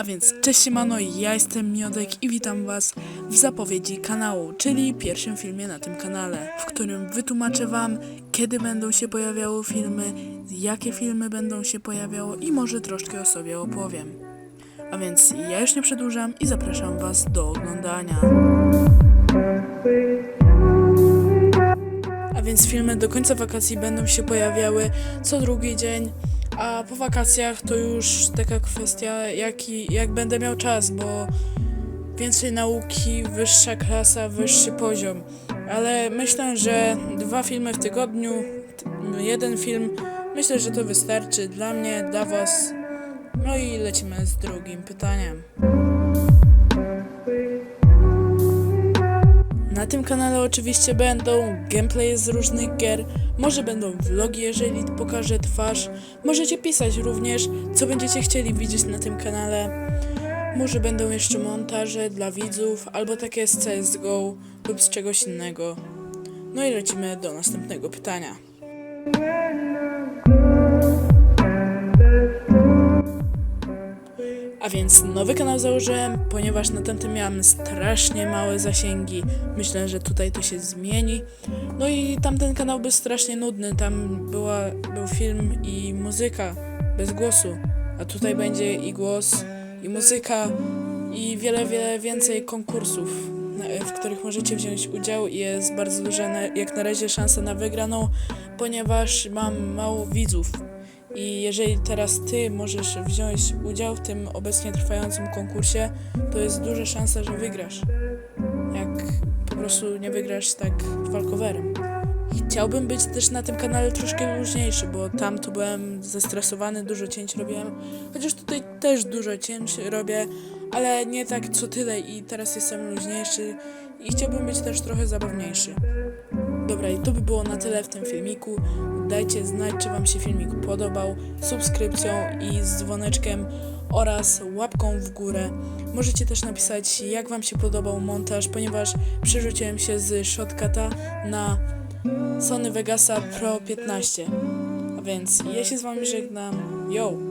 A więc cześć siemano, ja jestem Miodek i witam was w zapowiedzi kanału, czyli pierwszym filmie na tym kanale, w którym wytłumaczę wam, kiedy będą się pojawiały filmy, jakie filmy będą się pojawiało i może troszkę o sobie opowiem. A więc ja już nie przedłużam i zapraszam was do oglądania. A więc filmy do końca wakacji będą się pojawiały co drugi dzień, a po wakacjach to już taka kwestia, jaki, jak będę miał czas, bo więcej nauki, wyższa klasa, wyższy poziom. Ale myślę, że dwa filmy w tygodniu, jeden film, myślę, że to wystarczy dla mnie, dla Was. No i lecimy z drugim pytaniem. Na tym kanale oczywiście będą gameplaye z różnych gier, może będą vlogi, jeżeli pokażę twarz. Możecie pisać również, co będziecie chcieli widzieć na tym kanale. Może będą jeszcze montaże dla widzów, albo takie z CSGO lub z czegoś innego. No i lecimy do następnego pytania. Więc nowy kanał założyłem, ponieważ na tamtym miałem strasznie małe zasięgi. Myślę, że tutaj to się zmieni. No i tamten kanał był strasznie nudny. Tam była, był film i muzyka bez głosu. A tutaj będzie i głos, i muzyka, i wiele, wiele więcej konkursów, w których możecie wziąć udział. I jest bardzo duża, jak na razie, szansa na wygraną, ponieważ mam mało widzów. I jeżeli teraz ty możesz wziąć udział w tym obecnie trwającym konkursie, to jest duża szansa, że wygrasz. Jak po prostu nie wygrasz tak walkowerem. Chciałbym być też na tym kanale troszkę luźniejszy, bo tam to byłem zestresowany, dużo cięć robiłem. Chociaż tutaj też dużo cięć robię, ale nie tak co tyle i teraz jestem luźniejszy i chciałbym być też trochę zabawniejszy. Dobra, i to by było na tyle w tym filmiku. Dajcie znać, czy Wam się filmik podobał, subskrypcją i z dzwoneczkiem oraz łapką w górę. Możecie też napisać, jak Wam się podobał montaż, ponieważ przerzuciłem się z Shotcuta na Sony Vegasa Pro 15. A więc ja się z Wami żegnam. Yo!